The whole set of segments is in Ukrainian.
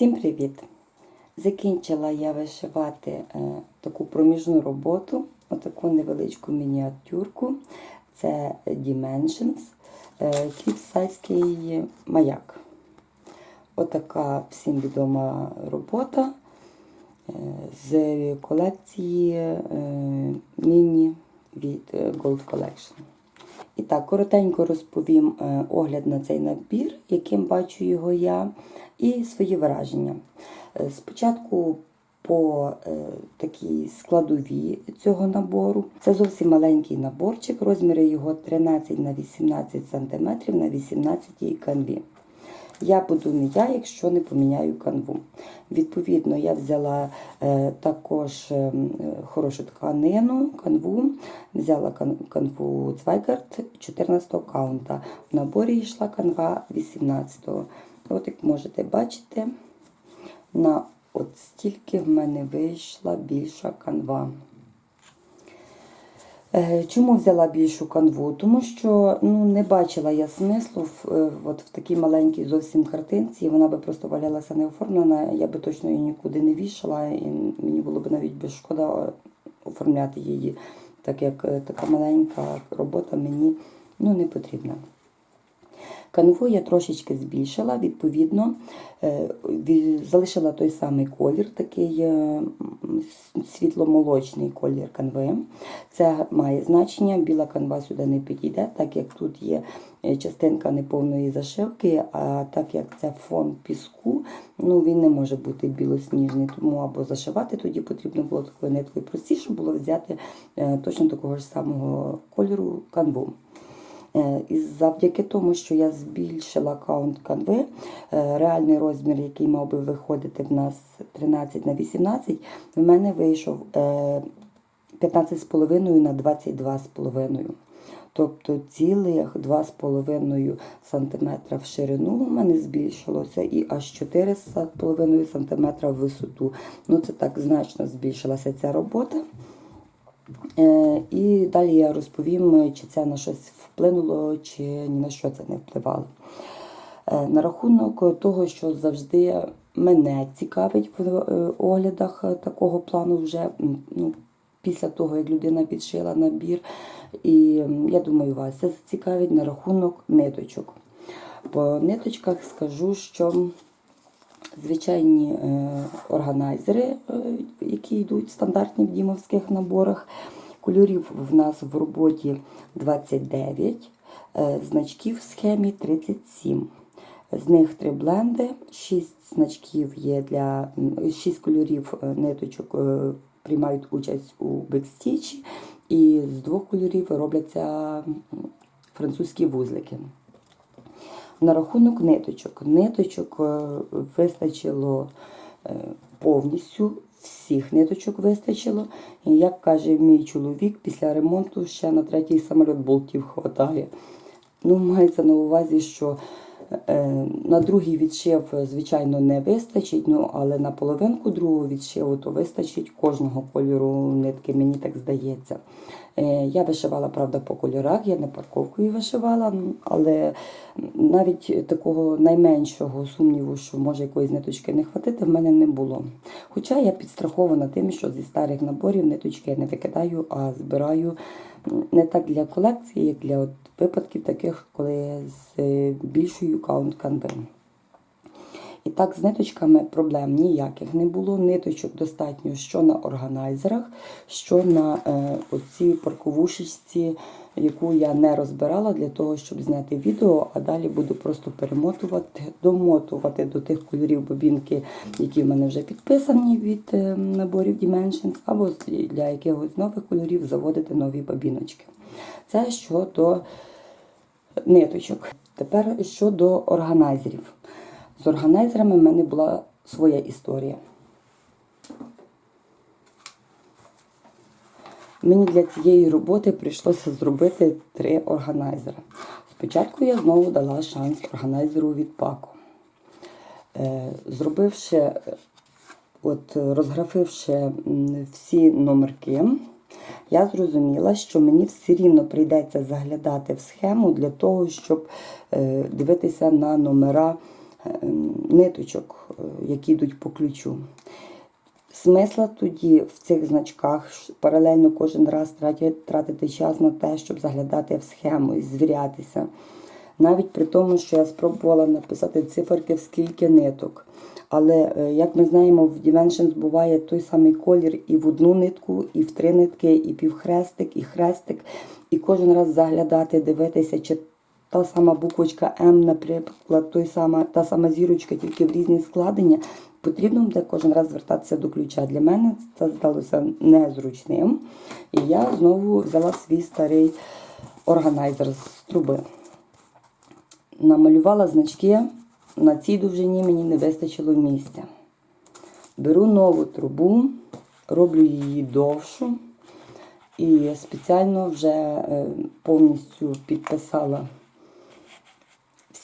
Всім привіт! Закінчила я вишивати е, таку проміжну роботу, отаку невеличку мініатюрку. Це Dimensions, е, кіпсайський маяк. Отака всім відома робота е, з колекції міні від Gold Collection. І так, коротенько розповім е, огляд на цей набір, яким бачу його я, і свої враження. Е, Спочатку по е, такій складові цього набору. Це зовсім маленький наборчик, розміри його 13 на 18 см на 18 канві. Я буду не я, якщо не поміняю канву. Відповідно, я взяла е, також е, хорошу тканину, канву, взяла кан, канву Zweigart 14 каунта. В наборі йшла канва 18-го. От як можете бачити, на от стільки в мене вийшла більша канва. Е, Чому взяла більшу канву? Тому що ну, не бачила я смислу в, е, от в такій маленькій зовсім картинці. Вона би просто валялася не оформлена, я би точно її нікуди не вішала, і мені було б навіть би шкода е, оформляти її, так як така маленька робота мені ну, не потрібна. Канву я трошечки збільшила, відповідно, е, залишила той самий колір, такий е, світломолочний колір канви. Це має значення, біла канва сюди не підійде, так як тут є е, частинка неповної зашивки, а так як це фон піску, ну він не може бути білосніжний, тому або зашивати тоді потрібно було такою ниткою простіше було взяти точно такого ж самого кольору канву. Е, І завдяки тому, що я збільшила каунт канви, е, реальний розмір, який мав би виходити в нас 13 на 18, в мене вийшов е, 15,5 на 22,5. Тобто цілих 2,5 см в ширину у мене збільшилося і аж 4,5 см в висоту. Ну це так значно збільшилася ця робота. Е, І далі я розповім, чи це на щось вплинуло, чи ні на що це не впливало. Е, На рахунок того, що завжди мене цікавить в е, оглядах е, такого плану, вже ну, після того, як людина підшила набір. І я думаю, вас це зацікавить на рахунок ниточок. По ниточках скажу, що звичайні е, органайзери, е, які йдуть стандартні в дімовських наборах. Кольорів в нас в роботі 29, е, значків в схемі 37. З них три бленди, 6 значків є для 6 кольорів ниточок приймають участь у бекстічі, і з двох кольорів робляться французькі вузлики. На рахунок ниточок. Ниточок е, вистачило е, повністю, всіх ниточок вистачило. І як каже мій чоловік, після ремонту ще на третій самоліт болтів хватає. Ну, мається на увазі, що на другий відшив, е, звичайно, не вистачить, ну, але на половинку другого відшиву то вистачить кожного кольору нитки, мені так здається. Е, Я вишивала, правда, по кольорах, я не парковкою вишивала, але навіть такого найменшого сумніву, що може якоїсь ниточки не хватити, в мене не було. Хоча я підстрахована тим, що зі старих наборів ниточки я не викидаю, а збираю не так для колекції, як для от випадків таких, коли з е, більшою каунт канви. І так, з ниточками проблем ніяких не було. Ниточок достатньо що на органайзерах, що на е, оцій парковушечці, яку я не розбирала для того, щоб зняти відео, а далі буду просто перемотувати, домотувати до тих кольорів бобінки, які в мене вже підписані від е, наборів Dimensions, або для якихось нових кольорів заводити нові бобіночки. Це щодо ниточок. Тепер щодо органайзерів. З органайзерами в мене була своя історія. Мені для цієї роботи прийшлося зробити три органайзери. Спочатку я знову дала шанс органайзеру від Пако. Е, Зробивши, от розграфивши всі номерки, я зрозуміла, що мені все рівно прийдеться заглядати в схему для того, щоб е, дивитися на номера ниточок, е, які йдуть по ключу. Смисла тоді в цих значках паралельно кожен раз тратити, час на те, щоб заглядати в схему і звірятися. Навіть при тому, що я спробувала написати циферки в скільки ниток. Але, е, як ми знаємо, в Dimensions буває той самий колір і в одну нитку, і в три нитки, і півхрестик, і хрестик. І кожен раз заглядати, дивитися, та сама буквочка М, наприклад, той сама, та сама зірочка, тільки в різні складення. Потрібно буде кожен раз звертатися до ключа. Для мене це здалося незручним. І я знову взяла свій старий органайзер з труби. Намалювала значки. На цій довжині мені не вистачило місця. Беру нову трубу, роблю її довшу і спеціально вже е, повністю підписала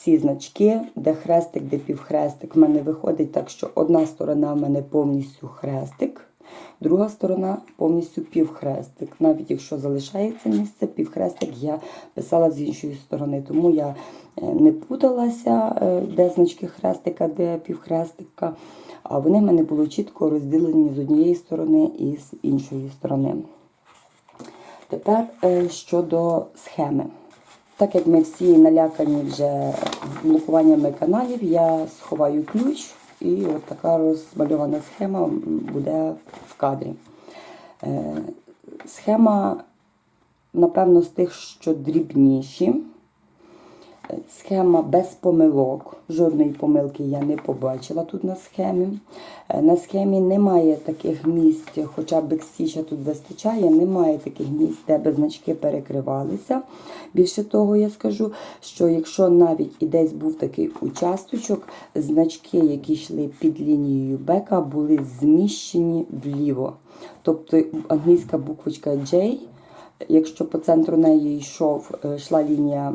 всі значки, де хрестик, де півхрестик. В мене виходить так, що одна сторона в мене повністю хрестик, друга сторона повністю півхрестик. Навіть якщо залишається місце, півхрестик я писала з іншої сторони. Тому я е, не путалася, е, де значки хрестика, де півхрестика. А вони в мене були чітко розділені з однієї сторони і з іншої сторони. Тепер е, щодо схеми. Так як ми всі налякані вже блокуваннями каналів, я сховаю ключ і от така розмальована схема буде в кадрі. Е, Схема, напевно, з тих, що дрібніші. Схема без помилок. Жодної помилки я не побачила тут на схемі. Е, На схемі немає таких місць, хоча бекстіча тут вистачає, немає таких місць, де би значки перекривалися. Більше того, я скажу, що якщо навіть і десь був такий участочок, значки, які йшли під лінією бека, були зміщені вліво. Тобто англійська буквочка J Якщо по центру неї йшов, е, йшла лінія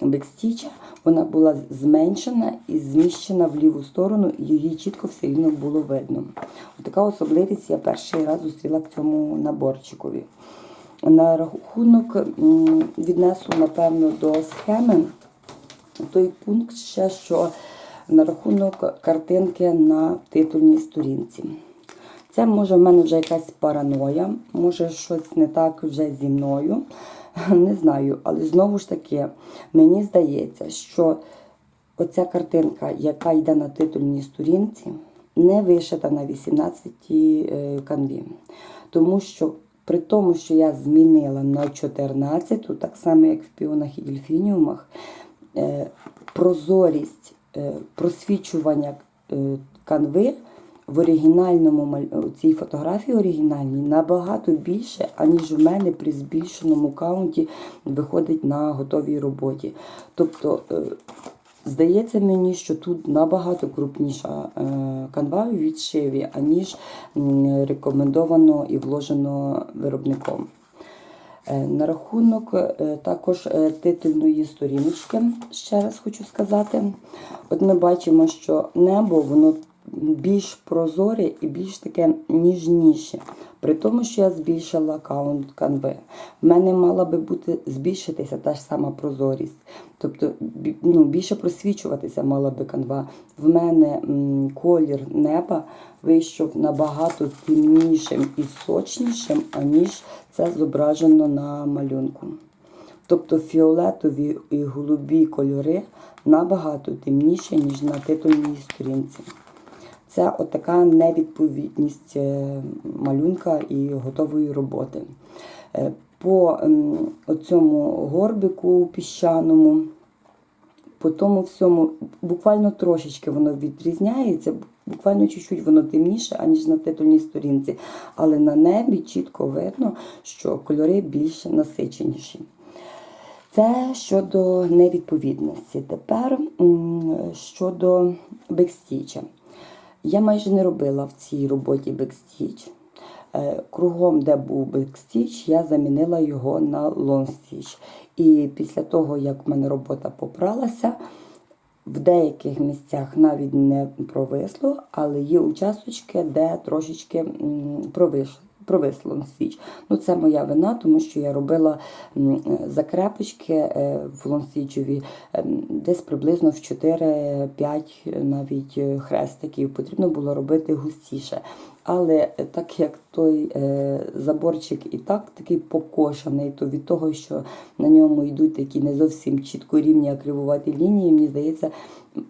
бекстіча, вона була зменшена і зміщена в ліву сторону, і її чітко все рівно було видно. Така особливість я перший раз зустріла в цьому наборчикові. На рахунок віднесу, напевно, до схеми той пункт ще, що на рахунок картинки на титульній сторінці. Це може в мене вже якась параноя, може щось не так вже зі мною. Не знаю, але знову ж таки, мені здається, що оця картинка, яка йде на титульній сторінці, не вишита на 18-й е, канві. Тому що при тому, що я змінила на 14, так само як в піонах і дельфініумах, е, прозорість е, просвічування канви в оригінальному у цій фотографії оригінальній набагато більше, аніж в мене при збільшеному каунті виходить на готовій роботі. Тобто, е, здається мені, що тут набагато крупніша е, канва у відшиві, аніж рекомендовано і вложено виробником. Е, На рахунок е, також е, титульної сторіночки, ще раз хочу сказати. От ми бачимо, що небо воно більш прозоре і більш таке ніжніше. При тому, що я збільшила аккаунт канви. В мене мала би бути збільшитися та ж сама прозорість. Тобто ну, більше просвічуватися мала би канва. В мене м, колір неба вийшов набагато темнішим і сочнішим, аніж це зображено на малюнку. Тобто фіолетові і голубі кольори набагато темніші, ніж на титульній сторінці. Це отака невідповідність е, малюнка і готової роботи. Е, По цьому горбику піщаному, по тому всьому, буквально трошечки воно відрізняється, буквально чуть-чуть воно темніше, аніж на титульній сторінці. Але на небі чітко видно, що кольори більш насиченіші. Це щодо невідповідності. Тепер щодо бекстіча. Я майже не робила в цій роботі бекстіч. Е, Кругом, де був бекстіч, я замінила його на лонстіч. І після того, як в мене робота попралася, в деяких місцях навіть не провисло, але є участочки, де трошечки м, провиш- на свіч. Ну, це моя вина, тому що я робила е, закрепочки е, в лонсвічові ем, десь приблизно в 4-5 навіть е, хрестиків. Потрібно було робити густіше. Але е, так як той е, заборчик і так такий покошений, то від того, що на ньому йдуть такі не зовсім чітко рівні, а кривуваті лінії, мені здається,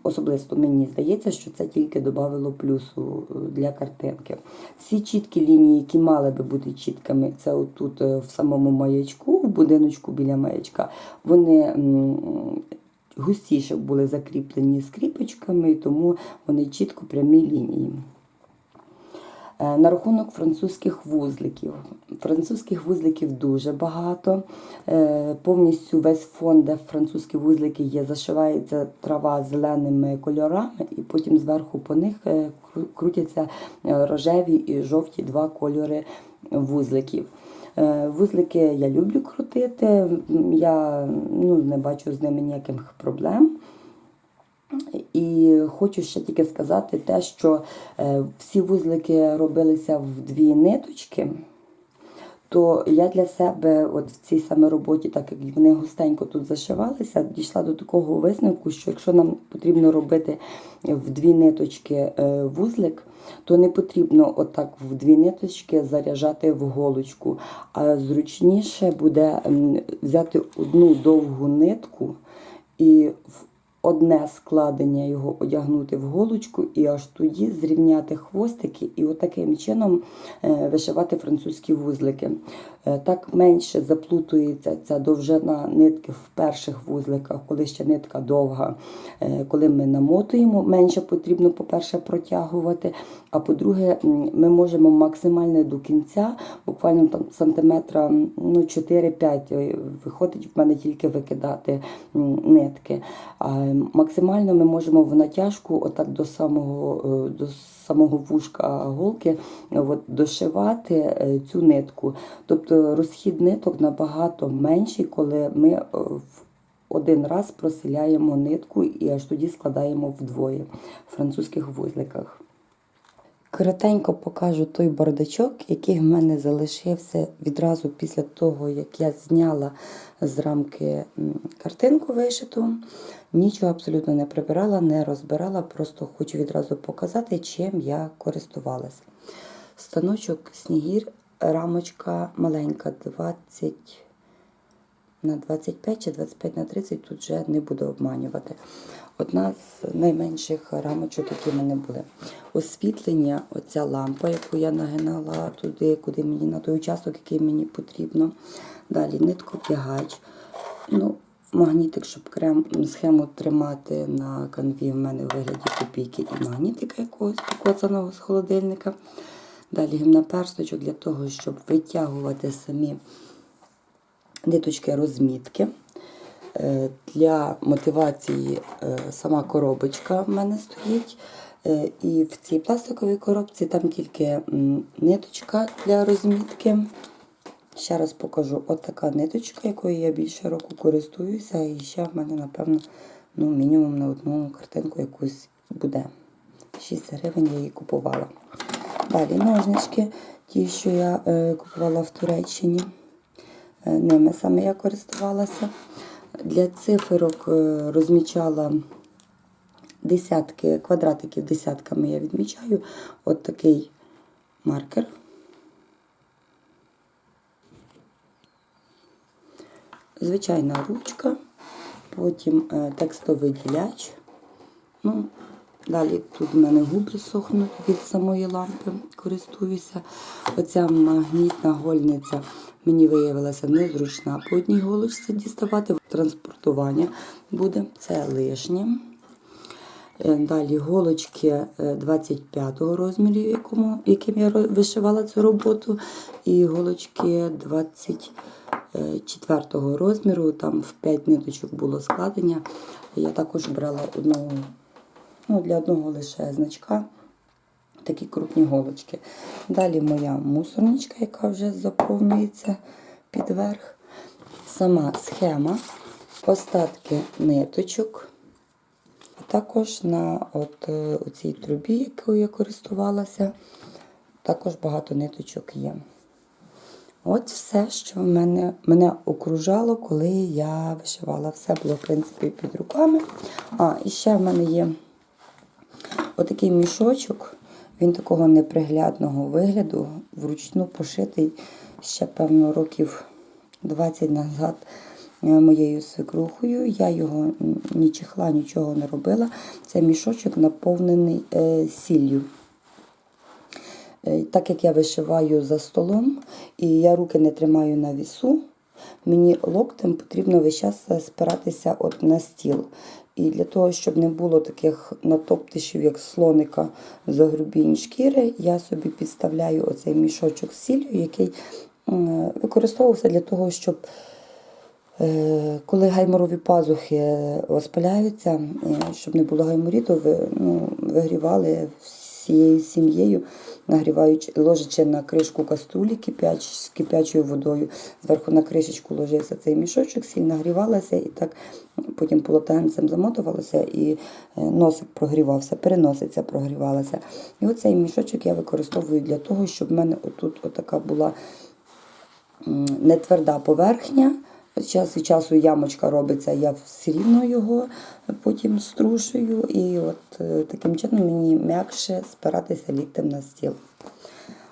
особисто мені здається, що це тільки додавало плюсу е, для картинки. Всі чіткі лінії, які мали би бути чіткими, це отут в самому маячку, в будиночку біля маячка, вони. Густіше були закріплені скріпочками, тому вони чітко прямі лінії. Е, На рахунок французьких вузликів. Французьких вузликів дуже багато. Е, Повністю весь фон, де французькі вузлики є, зашивається трава зеленими кольорами, і потім зверху по них е, крутяться рожеві і жовті два кольори вузликів. Вузлики я люблю крутити, я ну, не бачу з ними ніяких проблем. І хочу ще тільки сказати те, що е, всі вузлики робилися в дві ниточки. То я для себе, от в цій саме роботі, так як вони густенько тут зашивалися, дійшла до такого висновку, що якщо нам потрібно робити в дві ниточки е, вузлик, то не потрібно отак в дві ниточки заряджати в голочку. А зручніше буде взяти одну довгу нитку і в одне складення його одягнути в голочку і аж тоді зрівняти хвостики і отаким чином е, вишивати французькі вузлики. Е, Так менше заплутується ця довжина нитки в перших вузликах, коли ще нитка довга. Е, Коли ми намотуємо, менше потрібно, по-перше, протягувати. А по-друге, ми можемо максимально до кінця, буквально там сантиметра ну, 4-5 е, виходить в мене тільки викидати нитки. Максимально ми можемо в натяжку, отак до самого, е, до самого вушка голки, е, от, дошивати е, цю нитку. Тобто розхід ниток набагато менший, коли ми в один раз просиляємо нитку і аж тоді складаємо вдвоє в французьких вузликах. Коротенько покажу той бардачок, який в мене залишився відразу після того, як я зняла з рамки картинку вишиту. Нічого абсолютно не прибирала, не розбирала, просто хочу відразу показати, чим я користувалася. Станочок Снігір, рамочка маленька, 20 на 25 чи 25 на 30, тут вже не буду обманювати. Одна з найменших рамочок, які в мене були. Освітлення, оця лампа, яку я нагинала туди, куди мені на той участок, який мені потрібно. Далі ниткотягач. Ну, магнітик, щоб крем, схему тримати на канві в мене в вигляді копійки і магнітика якогось покоцаного з холодильника. Далі гімнаперсточок для того, щоб витягувати самі ниточки розмітки. Е, Для мотивації е, сама коробочка в мене стоїть. Е, І в цій пластиковій коробці там тільки ниточка для розмітки. Ще раз покажу от така ниточка, якою я більше року користуюся. І ще в мене, напевно, ну, мінімум на одну картинку якусь буде. 6 гривень я її купувала. Далі ножнички, ті, що я купувала в Туреччині. Ними саме я користувалася. Для циферок е, розмічала десятки, квадратиків десятками я відмічаю. От такий маркер. Звичайна ручка, потім е, текстовиділяч. Ну, далі тут в мене губи сохнуть від самої лампи, користуюся. Оця магнітна гольниця мені виявилася незручна по одній голочці діставати. Транспортування буде, це лишнє. Е, Далі голочки 25-го розміру, якому, яким я вишивала цю роботу, і голочки 24 розміру, там в 5 ниточок було складення. Я також брала одну, ну, для одного лише значка такі крупні голочки. Далі моя мусорничка, яка вже заповнюється під верх. Сама схема, остатки ниточок. А також на от, е, цій трубі, якою я користувалася, також багато ниточок є. От все, що мене, мене окружало, коли я вишивала. Все було, в принципі, під руками. А, і ще в мене є отакий мішочок. Він такого неприглядного вигляду, вручну пошитий ще, певно, років 20 назад е, моєю свекрухою. Я його ні чехла, нічого не робила. Це мішочок наповнений е, сіллю. Е, Так як я вишиваю за столом і я руки не тримаю на вісу, мені локтем потрібно весь час спиратися от на стіл. І для того, щоб не було таких натоптишів, як слоника загрубінь шкіри, я собі підставляю оцей мішочок з сіллю, який використовувався для того, щоб Е, Коли гайморові пазухи розпиляються, е, щоб не було гайморіту, ви, ну, вигрівали всією сім'єю, нагріваючи, ложачи на кришку каструлі кип'яч, з кип'ячою водою. Зверху на кришечку ложився цей мішочок, сіль нагрівалася і так потім полотенцем замотувалося і е, носик прогрівався, переносиця прогрівалася. І оцей мішочок я використовую для того, щоб в мене отут отака була м, не тверда поверхня. Час від часу ямочка робиться, я все рівно його потім струшую, і от е, таким чином мені м'якше спиратися ліктем на стіл.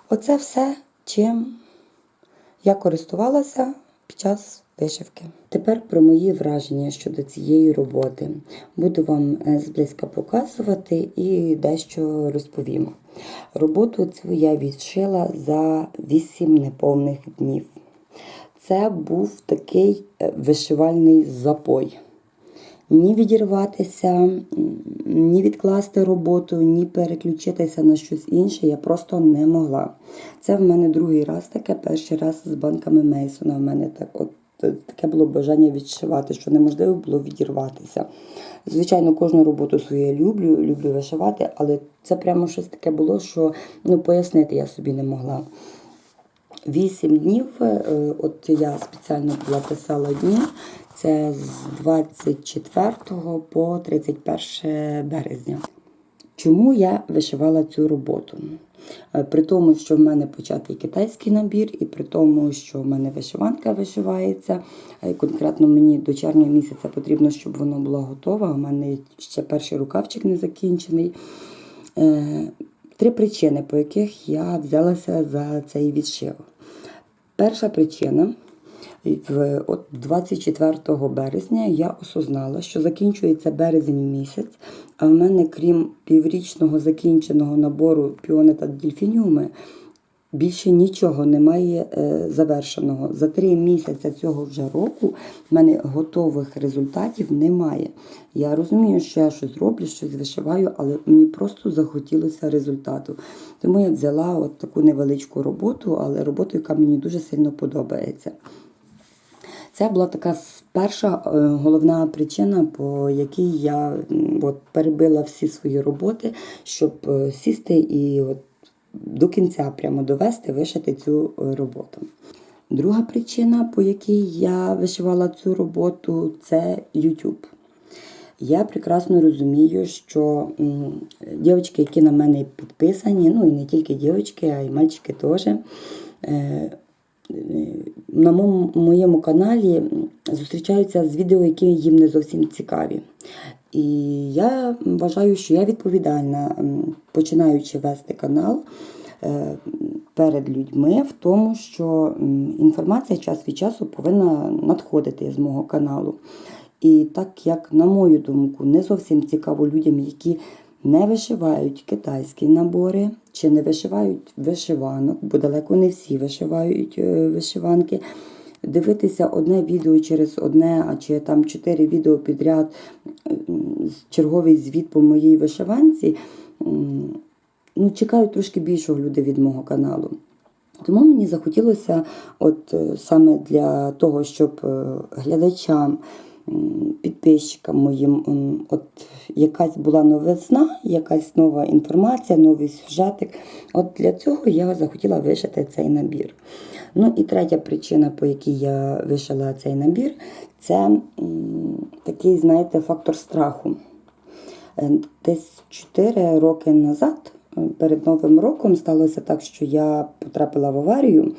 Оце все, чим я користувалася під час вишивки. Тепер про мої враження щодо цієї роботи. Буду вам е, зблизька показувати і дещо розповім. Роботу цю я відшила за 8 неповних днів. Це був такий е, вишивальний запой. Ні відірватися, ні відкласти роботу, ні переключитися на щось інше я просто не могла. Це в мене другий раз таке, перший раз з банками Мейсона. В мене так, от, е, таке було бажання відшивати, що неможливо було відірватися. Звичайно, кожну роботу свою я люблю, люблю вишивати, але це прямо щось таке було, що ну, пояснити я собі не могла. Вісім днів, е, от я спеціально була писала дні, це з 24 по 31 березня. Чому я вишивала цю роботу? Е, При тому, що в мене початий китайський набір, і при тому, що в мене вишиванка вишивається. е, Конкретно мені до червня місяця потрібно, щоб воно було готове. У мене ще перший рукавчик не закінчений. Три причини, по яких я взялася за цей відшив. Перша причина. В от 24 березня я осознала, що закінчується березень місяць, а в мене, крім піврічного закінченого набору піони та дельфініуми, більше нічого немає е, завершеного. За три місяці цього вже року в мене готових результатів немає. Я розумію, що я щось роблю, щось вишиваю, але мені просто захотілося результату. Тому я взяла от таку невеличку роботу, але роботу, яка мені дуже сильно подобається. Це була така перша е, головна причина, по якій я от, перебила всі свої роботи, щоб е, сісти і от, до кінця прямо довести, вишити цю е, роботу. Друга причина, по якій я вишивала цю роботу, це YouTube. Я прекрасно розумію, що дівчатки, які на мене підписані, ну і не тільки дівчатки, а й мальчики теж. е, е, На моєму каналі зустрічаються з відео, які їм не зовсім цікаві. І я вважаю, що я відповідальна, починаючи вести канал е, перед людьми в тому, що інформація час від часу повинна надходити з мого каналу. І так як, на мою думку, не зовсім цікаво людям, які не вишивають китайські набори чи не вишивають вишиванок, бо далеко не всі вишивають е, вишиванки. Дивитися одне відео через одне, а чи там чотири відео підряд, черговий звіт по моїй вишиванці. Ну, чекають трошки більшого люди від мого каналу. Тому мені захотілося, от е, саме для того, щоб е, глядачам, підписчикам моїм, от якась була новизна, якась нова інформація, новий сюжетик. От для цього я захотіла вишити цей набір. Ну і третя причина, по якій я вишила цей набір, це такий, знаєте, фактор страху. Е, Десь 4 роки назад, е, перед Новим роком, сталося так, що я потрапила в аварію.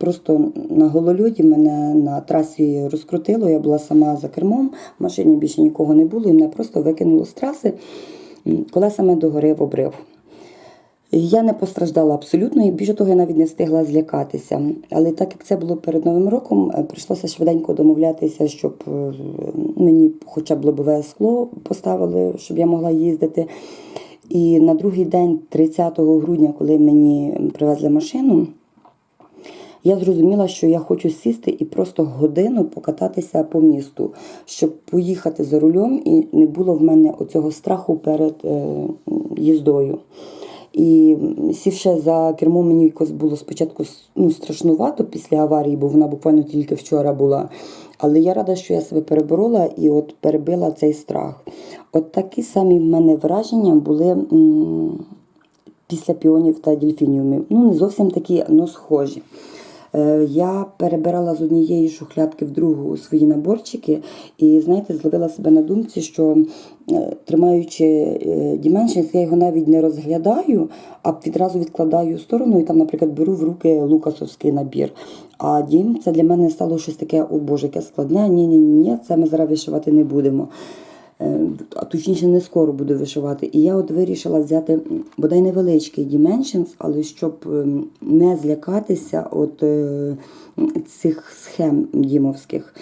Просто на голольоді мене на трасі розкрутило, я була сама за кермом, в машині більше нікого не було, і мене просто викинуло з траси, колесами догори в обрив. Я не постраждала абсолютно, і більше того, я навіть не встигла злякатися. Але так як це було перед Новим роком, е, прийшлося швиденько домовлятися, щоб е, мені хоча б лобове скло поставили, щоб я могла їздити. І на другий день, 30 грудня, коли мені привезли машину, я зрозуміла, що я хочу сісти і просто годину покататися по місту, щоб поїхати за рулем, і не було в мене оцього страху перед е, їздою. І сівши за кермо, мені якось було спочатку ну, страшнувато після аварії, бо вона буквально тільки вчора була. Але я рада, що я себе переборола і от перебила цей страх. От такі самі в мене враження були м, після піонів та дельфініумів. Ну, не зовсім такі, але схожі. Е, Я перебирала з однієї шухлядки в другу свої наборчики, і знаєте, зловила себе на думці, що е, тримаючи е, Dimensions, я його навіть не розглядаю, а відразу відкладаю в сторону і там, наприклад, беру в руки лукасовський набір. А дім це для мене стало щось таке, о Боже, яке складне. Ні, ні, ні, ні, це ми зараз вишивати не будемо. Е, а точніше не скоро буду вишивати. І я от вирішила взяти бодай невеличкий Dimensions, але щоб ем, не злякатися от е, цих схем дімовських.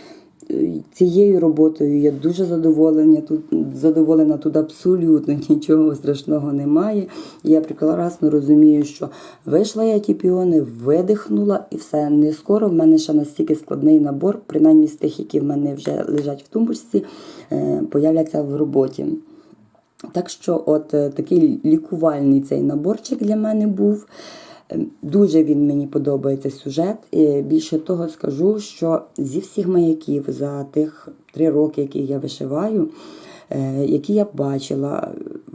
Цією роботою я дуже задоволена. Тут задоволена тут абсолютно нічого страшного немає. Я прекрасно розумію, що вийшла я ті піони, видихнула і все. Не скоро в мене ще настільки складний набор, принаймні з тих, які в мене вже лежать в тумбочці, е, появляться в роботі. Так що, от е, такий лікувальний цей наборчик для мене був. Дуже він мені подобається сюжет. Більше того скажу, що зі всіх маяків за тих три роки, які я вишиваю, е, які я бачила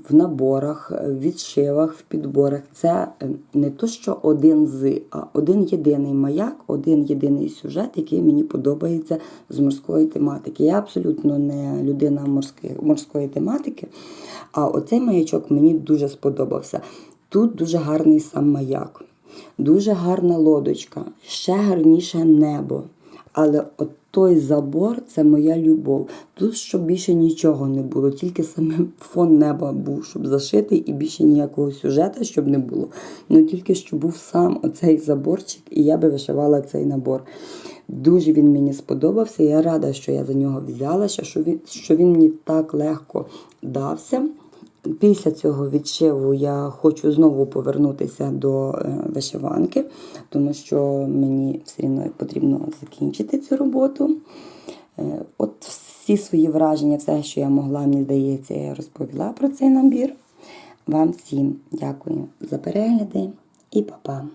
в наборах, в відшивах, в підборах, це е, не то, що один з, а один єдиний маяк, один єдиний сюжет, який мені подобається з морської тематики. Я абсолютно не людина морської, морської тематики, а оцей маячок мені дуже сподобався. Тут дуже гарний сам маяк, дуже гарна лодочка, ще гарніше небо. Але от той забор це моя любов. Тут щоб більше нічого не було, тільки саме фон неба був, щоб зашитий, і більше ніякого сюжету, щоб не було. Ну тільки щоб був сам оцей заборчик, і я би вишивала цей набор. Дуже він мені сподобався. Я рада, що я за нього взялася, що він, що він мені так легко дався. Після цього відшиву я хочу знову повернутися до е, вишиванки, тому що мені все одно потрібно закінчити цю роботу. Е, От всі свої враження, все, що я могла, мені здається, я розповіла про цей набір. Вам всім дякую за перегляди і па-па!